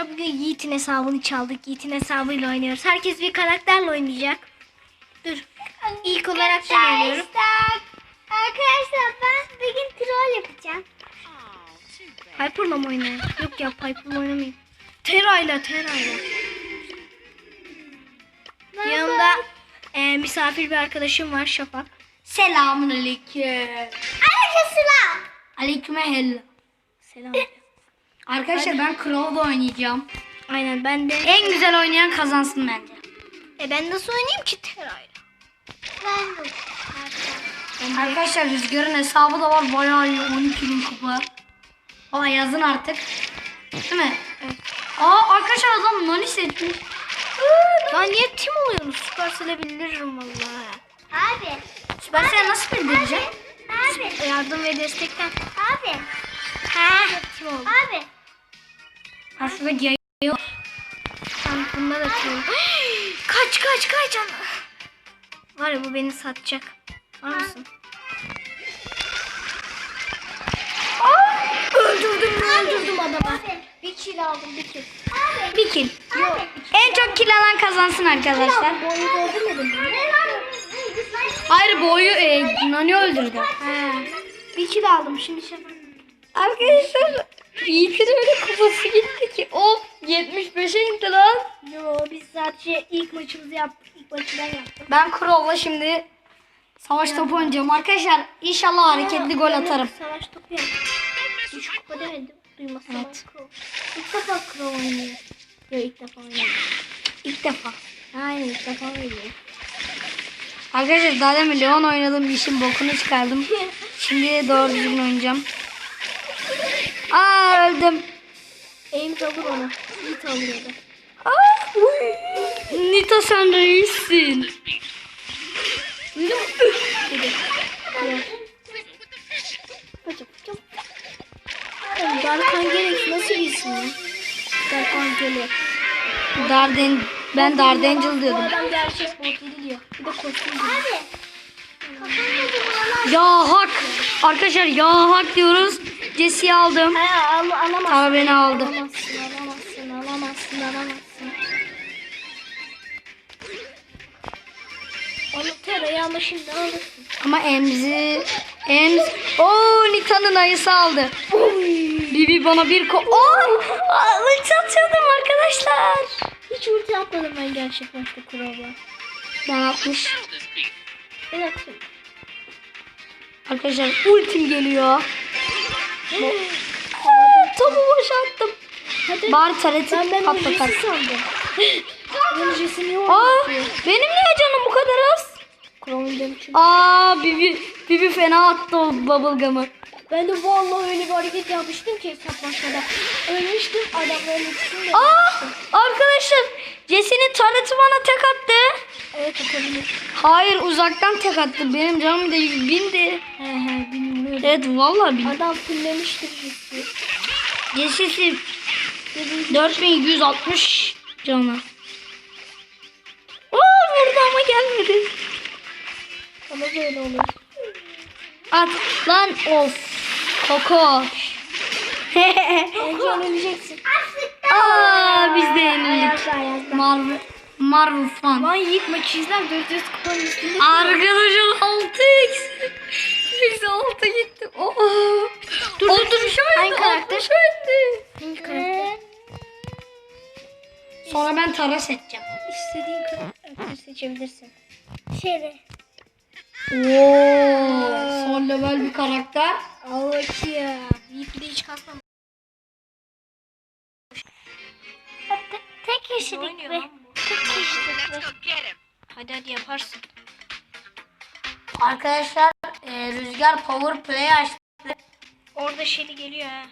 Bugün Yiğit'in hesabını çaldık. Yiğit'in hesabıyla oynuyoruz. Herkes bir karakterle oynayacak. Dur. İlk olarak ben oynuyorum. Arkadaşlar, ben bugün troll yapacağım. Piper'la mı oynayayım? Yok ya Piper'la oynamayayım. Tera'yla Tera'yla. Yanımda e, misafir bir arkadaşım var Şafak. Selamun aleyküm. Aleyküm hello. Selam. Arkadaşlar ben Crow'da oynayacağım. Aynen ben de. En güzel oynayan kazansın bence. E ben nasıl oynayayım ki Tera'yla? Ben de. Ben de- Arkadaşlar Rüzgar'ın hesabı da var bayağı iyi 12 bin kupa. Valla yazın artık. Değil mi? Evet. Aa arkadaşlar adam Nani seçmiş. Lan niye tim oluyorsunuz? Supercell'e bildiririm valla. Abi. Ben sana nasıl bildireceğim? Abi. Yardım ve destekten. Abi. Ha. Tim oldu. Abi. Aslında yayıyor. Tamam bunda da tim oldu. kaç kaç kaç. Var ya bu beni satacak. Var mısın? Aa, öldürdüm öldürdüm adamı. Abi. Bir kill aldım bir kill. Abi. Bir kill. Abi. En çok kill alan kazansın arkadaşlar. Boyu öldürmedim? Hayır boyu e, Nani öldürdü. He. Bir kill aldım şimdi şey. Arkadaşlar Yiğit'in öyle kupası gitti ki. Of 75'e indi lan. Yo biz sadece ilk maçımızı yaptık. İlk maçı ben yaptım. Ben Crow'la şimdi savaş topu oynayacağım. Arkadaşlar inşallah hareketli gol atarım. Savaş topu yaptım. Hiç kupa demedim. Duymasam Evet. Crow. İlk defa Crow oynuyor. Yok ilk defa oynuyor. İlk defa. Aynen ilk defa oynuyor. Arkadaşlar daha demin Leon oynadım. işin bokunu çıkardım. Şimdi doğru düzgün oynayacağım. Aa öldüm. Aim alır onu. Yiğit alıyordu. Aa, uy. Nita sen reisin. Duydun mu? Hocam Darkan Galaxy nasıl iyisin ya? Darkan Galaxy. Darden, ben Dardangel diyordum. adam gerçek bot değil diyor. Bir de kostüm diyor. Abi. Ya hak. Arkadaşlar ya hak diyoruz. Jesse'yi aldım. Ha al, alamazsın. Tava beni aldı. Alamazsın, alamazsın, alamazsın, alamazsın. Onu terayı ama şimdi alırsın. Ama emzi emz Oo Nita'nın ayısı aldı. Bibi bana bir ko Oo! Ulti atıyordum arkadaşlar. Hiç ulti atmadım ben gerçek maçta kurala. Ben atmış. Atayım. Arkadaşlar ultim geliyor. Topu boşa attım. Hadi. Bari tareti ben ben patlatar. Aa, benim niye canım bu kadar az? Aa Bibi Bibi fena attı o bubblegum'ı. Ben de vallahi öyle bir hareket yapmıştım ki hesap başlarda. Ölmüştüm adamların ikisini de. Aa arkadaşlar Jesse'nin tareti bana tek attı. Evet atabilir. Hayır uzaktan tek attı. Benim canım da 100 bindi. He he bilmiyorum. Evet vallahi bin. Adam fullemiştir. Jesse'si 4160 canı. Aa vurdu ama gelmedi. Ama böyle olur. At lan of. Koko. Önce öleceksin. Aa biz de yenildik. Marvel Marvel fan. Lan Yiğit maçı izler 400 kupanın üstünde. Arkadaşım 6x. Eksi 6 gitti. Oh. Dur dur dur. Hangi karakter? Öldü. Hangi karakter? Sonra ben Tara seçeceğim. İstediğin karakter seçebilirsin. Şöyle. Oo, son level bir karakter. Al bakayım. Yiğit bir de hiç kasmamış. Tek, kişilik Oynuyor kişilik be. Hadi hadi yaparsın. Arkadaşlar e, Rüzgar Power Play açtı. Orada Shelly geliyor ha.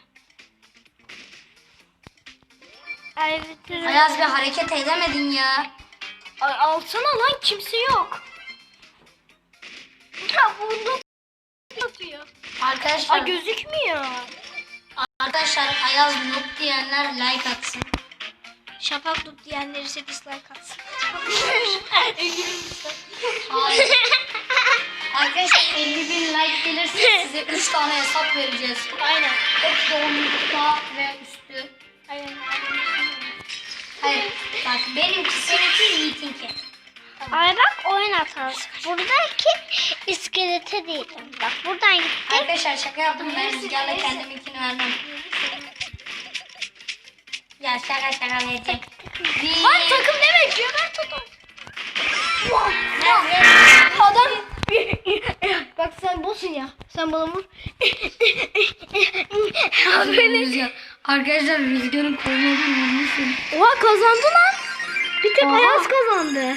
Ay bütün. Ayaz bir hareket edemedin ya. Ay, alsana lan kimse yok. Ya bunu atıyor. Arkadaşlar Ay gözükmüyor. arkadaşlar Ayaz noob diyenler like atsın. Şafak tut diyenler ise dislike atsın. Hayır. Arkadaşlar 50 bin like gelirse size 3 tane hesap vereceğiz. Aynen. De 10 ve üstü. Aynen. Hayır. Bak benimki seninki Yiğit'inki. Ay bak oyun hatası. Buradaki iskelete değil. Bak buradan gittik. Arkadaşlar şaka yaptım ben rüzgarla kendiminkini vermem. Ya şaka şaka vereceğim. Bir... Ay takım ne bekliyor ben tutum. Adam. Bak sen bosun ya. Sen bana vur. Rüzgar. Arkadaşlar rüzgarın kolunu vurmuşsun. Oha kazandı lan. Bir tek Oha. Ayaz kazandı.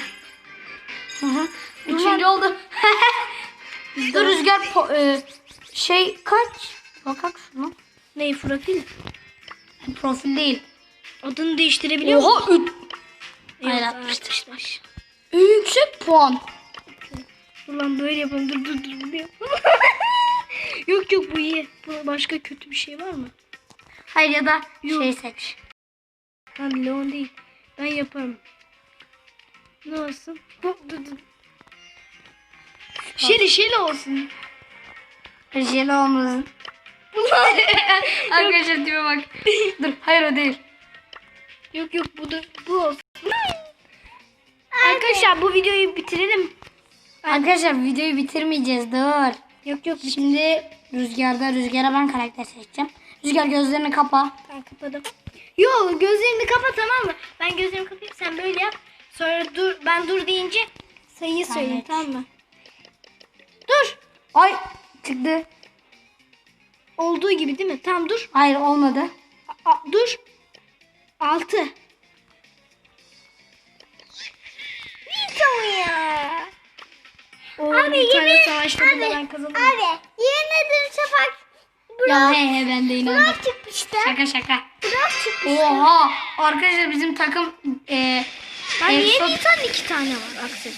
Üçüncü oldu. Dur rüzgar po- e, şey kaç? Bakak şunu. Neyi profil? Profil değil. Adını değiştirebiliyor musun? Oha üç. Yok, Hayır, atmıştır. Yüksek puan. Dur lan böyle yapalım. Dur dur dur. Bunu yok yok bu iyi. Bu başka kötü bir şey var mı? Hayır ya da şey seç. Lan Leon değil. Ben yaparım. Ne olsun? Bu, dur, dur. Şeli şeli olsun. Jeli olmasın. Arkadaşlar tipe bak. Dur hayır o değil. Yok yok bu da bu olsun. Arkadaşlar bu videoyu bitirelim. Arkadaşlar videoyu bitirmeyeceğiz dur. Yok yok Şimdi rüzgarda rüzgara ben karakter seçeceğim. Rüzgar gözlerini kapa. Ben kapadım. Yo gözlerini kapa tamam mı? Ben gözlerimi kapayayım sen böyle yap. Sonra dur ben dur deyince sayıyı Evet. tamam mı? Dur. Ay çıktı. Olduğu gibi değil mi? Tamam dur. Hayır olmadı. A- a- dur. 6. Vito ya. O Abi, bir tane yemin- savaşta abi, ben kazandım. Abi yemin ederim Şafak. Ya he he ben de inandım. Burak çıkmıştı. Şaka şaka. Burak çıkmış. Oha. Arkadaşlar bizim takım e, Ben niye bir tane iki tane var Aksel?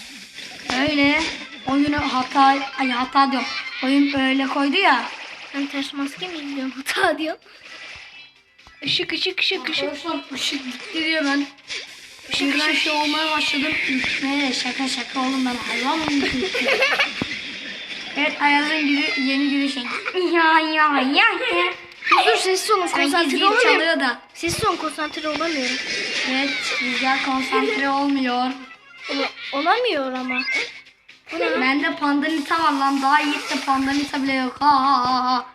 öyle oyunu hata ay hata diyorum. Oyun öyle koydu ya. Ben ters maske mi izliyorum hata diyor. Işık ışık ışık ışık. Arkadaşlar ışık gitti diye ben Şimdi ben şey olmaya başladım. Ne şaka şaka oğlum ben hayvan mıyım? evet Ayaz'ın gülü, yeni gülüşü. Ya ya ya ya. Dur sessiz olun konsantre olamıyorum. çalıyor da. Sessiz olun konsantre olamıyorum. Evet Rüzgar konsantre olmuyor. Ola- olamıyor ama. Bende pandanita var lan daha de pandanita bile yok. Ha ha ha ha.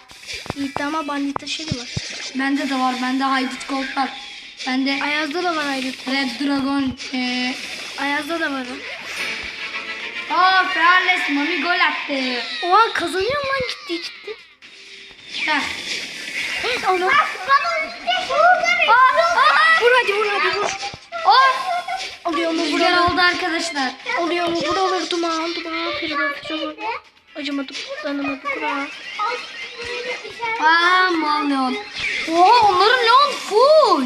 Yiğit'te ama bandita şeyi var. Bende de var. Bende Haydut Gold var. Bende Ayaz'da da var ayrı. Red Dragon. Ee, Ayaz'da da var. Aa Fearless Mami gol attı. Oha kazanıyor lan ciddi ciddi. Heh. Onu. Bana Vur hadi vur hadi vur. Oh! Oluyor mu Rüzgar buralar? oldu arkadaşlar. Oluyor mu buralar duman duman. Firavun firavun. Acımadı dayanamadı kura. Aa mal Leon. Oha onların Leon full.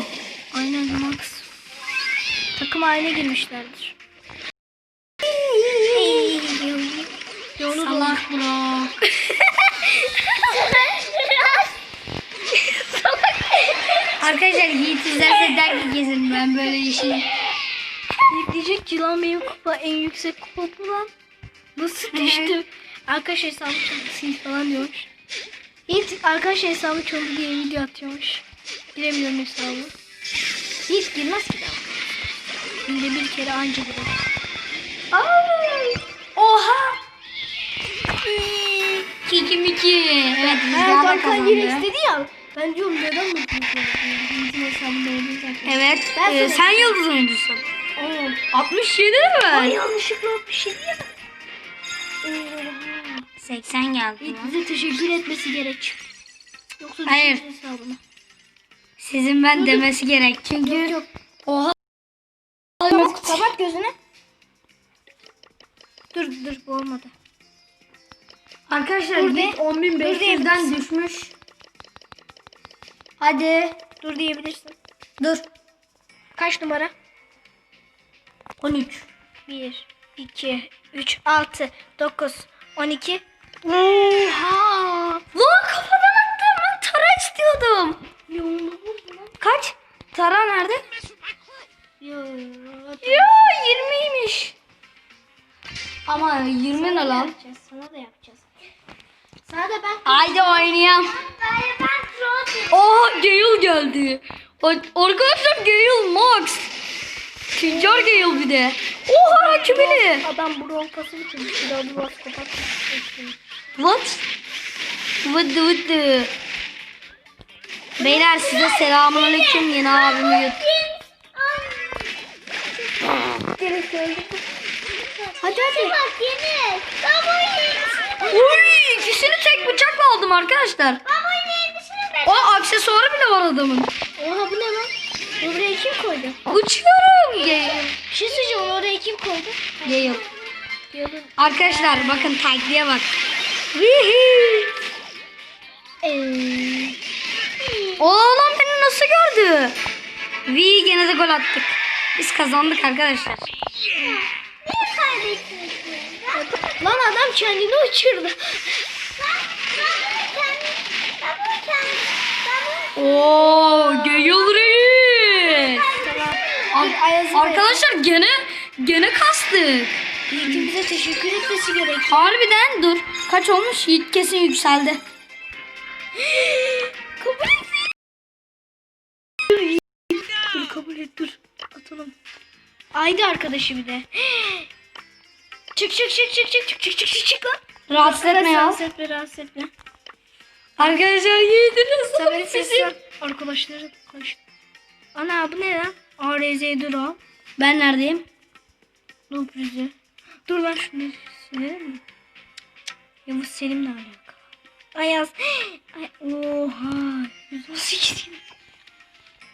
Aynen Max. Takım haline girmişlerdir. Leon'u da Salak bro. Arkadaşlar Yiğit izlerse der ki kesin ben böyle işi. Diyecek ki lan benim kupa en yüksek kupa bu lan. Nasıl düştü? Arkadaş hesabı çaldı falan diyormuş. Yiğit arkadaş hesabı çaldı diye video atıyormuş. Giremiyorum hesabı. Yiğit girmez ki daha. Günde bir kere anca girer. Ay. Oha. Kiki miki. Evet da Hakan kazandı. istedi ya. Ben diyorum neden olduğu zaten. Evet. Ben e, sen yıldız oyuncusun. Aynen. 67 Ay mi? yanlışlıkla şey değil mi? Oha. 80 geldi. Yiğit bize teşekkür etmesi gerek. Yoksa Hayır. Sizin ben demesi gerek. Çünkü Yok yok. oha. Kapat, kapat gözünü. Dur dur bu olmadı. Arkadaşlar Dur de. Yiğit Dur 10.500'den düşmüş. Hadi. Dur diyebilirsin. Dur. Kaç numara? 13. 1, 2, 3, 6, 9, 12. Oha. Lan kafadan attım. Ben tara istiyordum. Yoğunluğu Kaç? Tara nerede? Ya, Ya 20'ymiş. Ama 20 ne lan? Sana da yapacağız. Sana da ben Haydi oynayalım. Hayır ben troll Oha Gale geldi. Arkadaşlar Gale Max. Gale bir de. Oha kümeli. Adam bu rol pası bitirmiş. Bir daha bu bas kapat. What? Vıdı vıdı. Beyler size selamünaleyküm yeni abimi yut. Gerek öldü. Hadi hadi. Bak yeni. Baba yeni. Uy ikisini tek bıçakla aldım arkadaşlar. Baba yeni. O aksesuarı bile var adamın. Oha bu ne lan? Oraya kim koydu? Uçuyorum. Gale. Bir şey söyleyeceğim onu oraya kim koydu? Diyordun. Arkadaşlar bakın takliye bak. Eee. Oğlan beni nasıl gördü? Vi gene de gol attık. Biz kazandık arkadaşlar. Niye kaybettiniz? Lan adam kendini uçurdu. Oo. Ar- Ayaz'ı Arkadaşlar gene gene kastık. Yiğit'in bize teşekkür etmesi gerekiyor. Harbiden dur. Kaç olmuş? Yiğit kesin yükseldi. kabul et. Dur kabul et dur. Atalım. Aydı arkadaşı bir de. Çık çık çık çık çık çık çık çık çık çık lan. Rahatsız etme ya. Rahatsız etme rahatsız etme. Arkadaşlar Sen beni seslen. Arkadaşları koş. Ana bu ne lan? ARZ dur o. Ben neredeyim? Dur bizi. Dur lan şunu silelim mi? Yavuz Selim'le alakalı. Ayaz. Ay, oha. 118.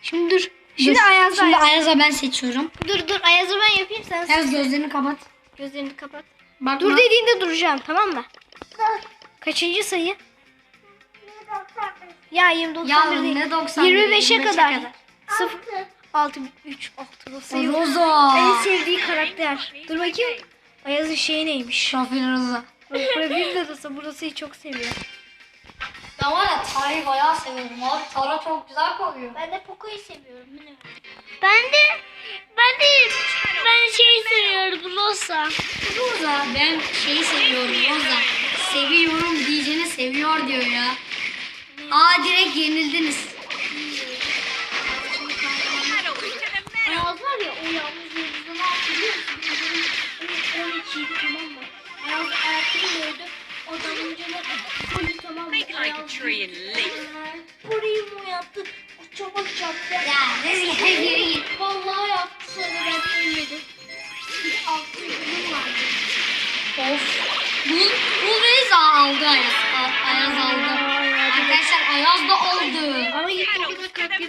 Şimdi dur. Şimdi Dur. Ayaz'da Şimdi Ayaz. Ayaz'a ben seçiyorum. Dur dur Ayaz'ı ben yapayım sen Ayaz gözlerini kapat. gözlerini kapat. Bakma. Dur dediğinde duracağım tamam mı? Kaçıncı sayı? Ya 29 Yavrum değil. ne 90 25'e kadar. kadar. 0 6 3 6 sayı. Roza. En sevdiği karakter. Dur bakayım. Ayaz'ın şeyi neymiş? Şafir Roza. Profil dadası burasıyı çok seviyor. Ben var ya Tarık'ı bayağı seviyorum abi. Tara çok güzel kokuyor. Ben de Poco'yu seviyorum. Ben de ben de ben şey seviyorum Rosa. Roza ben şeyi seviyorum Roza. Seviyorum diyeceğine seviyor diyor ya. Aa direkt yenildiniz. 12'ydi tamam mı? Ayaz erken gördü. Odanın camı full tamam mı? Make like a tree and leaf. Burayı mı yaptı? Çabuk çarptı. Ya rüzgar yürüyün. Vallahi yaptı sonra ben ölmedim. Bir altı yılım vardı. Of. Bu, bu Reza aldı Ayaz. Ayaz aldı. Arkadaşlar Ayaz da aldı. Ama gitti o kadar kalp.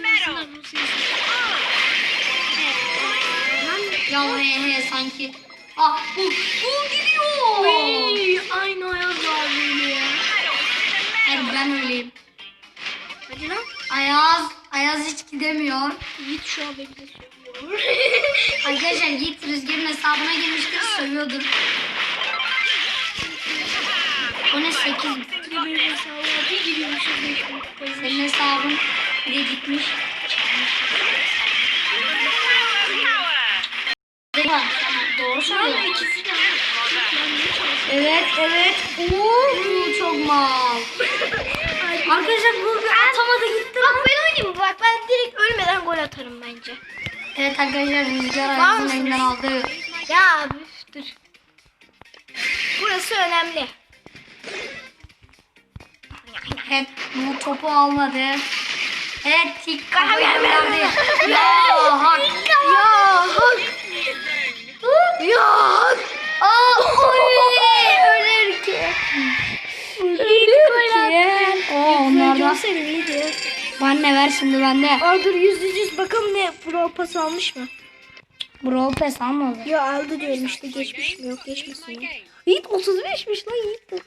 Ya he he sanki Ah bu, bu gidiyor. Uy, aynı Ayaz abiyle ya. Hayır ben öyleyim. Hadi lan. Ayaz, Ayaz hiç gidemiyor. Git şu an beni de söylüyor. Arkadaşlar Yiğit Rüzgar'ın hesabına girmiştir, sövüyordur. O ne 8 mi? Bir de benim hesabıma bir giriyormuşuz beş bin kupayı. Senin hesabın bir de gitmiş. Tamam, Doğru söylüyorsun. ikisi de Evet, evet. Oo, çok mal. Arkadaşlar bu atamadı gitti. Bak ben oynayayım? Bak ben direkt ölmeden gol atarım bence. Evet arkadaşlar Rüzgar mısınız? elinden aldı. Ya abi dur. Burası önemli. Evet bu topu almadı. Evet gönderdi. Ya hak. Ya hak. Onlardan. Seni iyiydi. Anne ver şimdi bende. Aa dur yüz yüz yüz bakalım ne pro pas almış mı? Brawl Pass almadı. Ya aldı diyorum işte geçmiş mi yok geçmesin ya. Yiğit 35'miş lan Yiğit 35.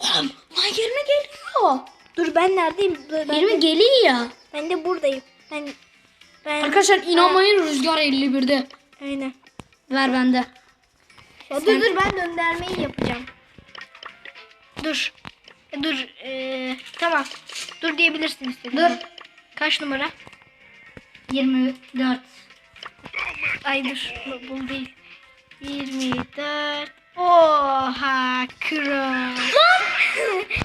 Oğlum lan 20 geliyor. Dur ben neredeyim? Ben, 20 de, geliyor. ben de buradayım. Ben ben Arkadaşlar inanmayın Rüzgar 51'de. aynen. Ver bende. Ya dur dur ben göndermeyi yapacağım. Dur. E, Dur. eee, tamam. Dur diyebilirsin istediğin. Dur. Kaç numara? 24. Ay dur. Bu, bu değil. 24. Oha kral.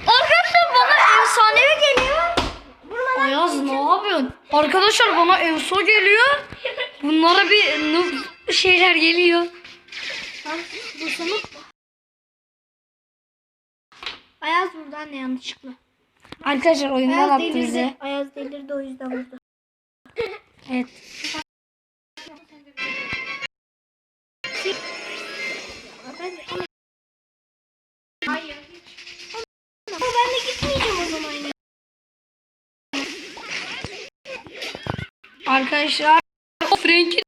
Arkadaşlar bana efsanevi geliyor. Ayaz Arkadaşlar bana Enso geliyor. Bunlara bir noob şeyler geliyor. Lan bu sonu. Ayaz buradan ne yanlışlıkla. Arkadaşlar oyundan Ayaz attı delirdi. bizi. Ayaz delirdi o yüzden vurdu. Evet. Hayır. Ama ben de gitmeyeceğim o zaman ya. Arkadaşlar Frank'in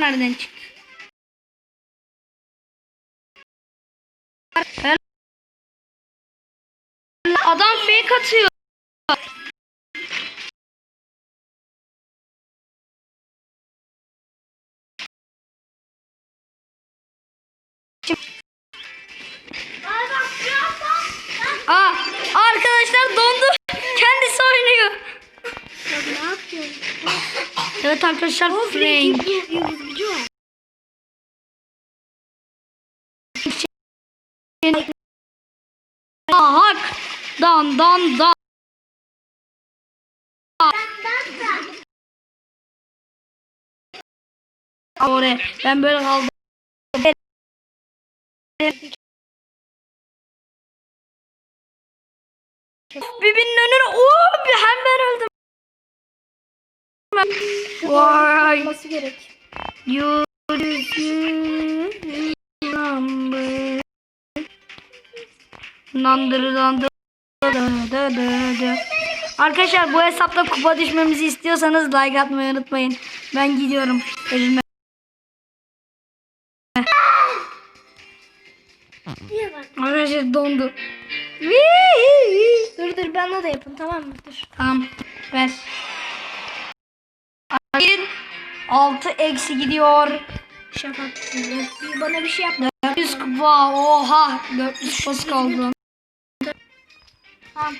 nereden çıktı? Adam fake atıyor. Aa, arkadaşlar dondu. Kendisi oynuyor. Evet arkadaşlar Frank. Hak. Dan dan dan. Oraya. Ben böyle kaldım. Birbirinin önüne. Oo, bir hem ben öldüm. Vay. Olması gerek. Yürüsün number. Nandır dı. Arkadaşlar bu hesapta kupa düşmemizi istiyorsanız like atmayı unutmayın. Ben gidiyorum. Bak? Arkadaşlar dondu. Dur dur bana da yapın tamam mı? Dur. Tamam ver. 6 eksi gidiyor. Şafak. Bana bir şey yapma. 400 kupa oha 400 kupası kaldı. Tamam.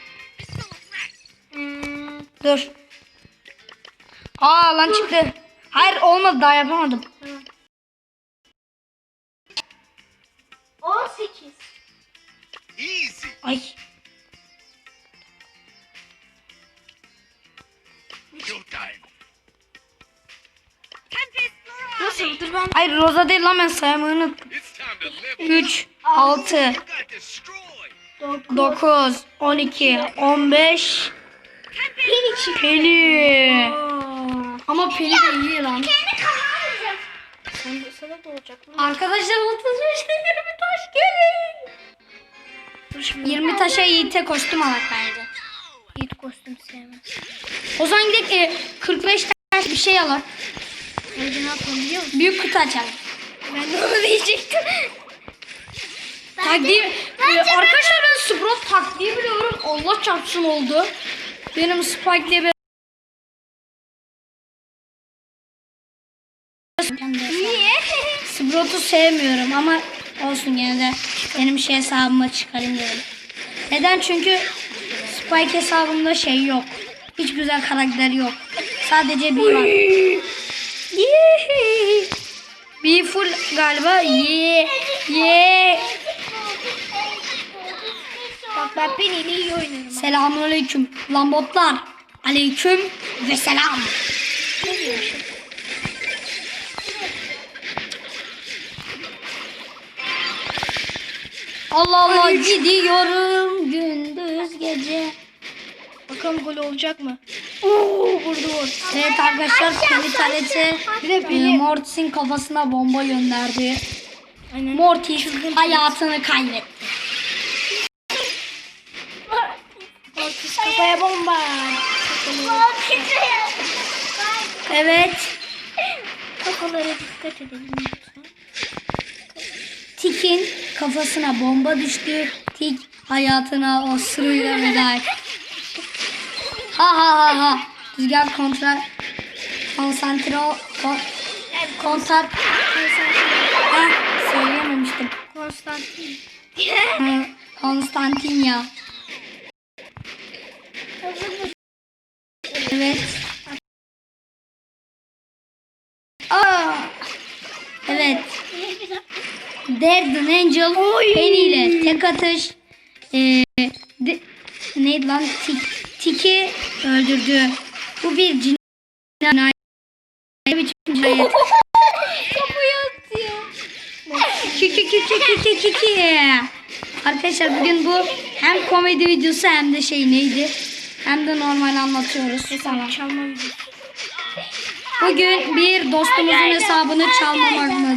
Hmm, Dur. Aa lan çıktı. Hayır olmadı daha yapamadım. tamam. 18. Easy. Ay. Showtime. Nasıl? Dur ben Hayır Rosa değil lan ben saymayı unuttum. It's time to live. 3, 6, You got destroyed. 9, 12, 15. Peli. Ama Peli de iyi lan. Sen de sana da olacak mı? Arkadaşlar 35'te 20 taş gelin. Dur şimdi. 20 taşa Yiğit'e kostüm alak bence. Yiğit kostüm sevmez. O zaman gidelim e, 45 taş bir şey alak. Önce ne yapalım biliyor musun? Büyük kutu açalım. Ben de onu diyecektim. Taktiği, e, arkadaşlar ben Sprout taktiği biliyorum. Allah çarpsın oldu. Benim Spike bir... Niye? Sprout'u sevmiyorum ama olsun gene de benim şey hesabıma çıkarayım dedim. Neden? Çünkü Spike hesabımda şey yok. Hiç güzel karakter yok. Sadece bir var. Yee. Bir full galiba. Ye. Ye. Bak ben Penny'yle iyi oynarım. Selamun aleyküm. Lambotlar. Aleyküm ve selam. Ne diyorsun? Allah Allah gidiyorum gündüz gece. Bakalım gol olacak mı? Oo vurdu vur. Evet arkadaşlar Peli de e, Mortis'in kafasına bomba gönderdi. Aynen. Mortis hayatını kaybetti. Ortiz kafaya bomba. Evet. Kafalara dikkat edelim lütfen. Tik'in kafasına bomba düştü. Tik hayatına o sırıyla veda etti. Ha ha ha ha. Rüzgar kontra konsantre ol. Kon, kontak. Ha, söyleyememiştim. Konstantin. Ha, Konstantin ya. Evet. Aa. Evet. Derden Angel Penny ile tek atış. Ee, de- neydi lan? Tik. Tiki öldürdü. Bu bir cinayet. Biçim cinayet? Kafayı atıyor. Ki ki ki ki ki ki ki. Arkadaşlar bugün bu hem komedi videosu hem de şey neydi? Hem de normal anlatıyoruz. Tamam. Çalma videosu. Bugün bir dostumuzun hesabını çalmamak mı?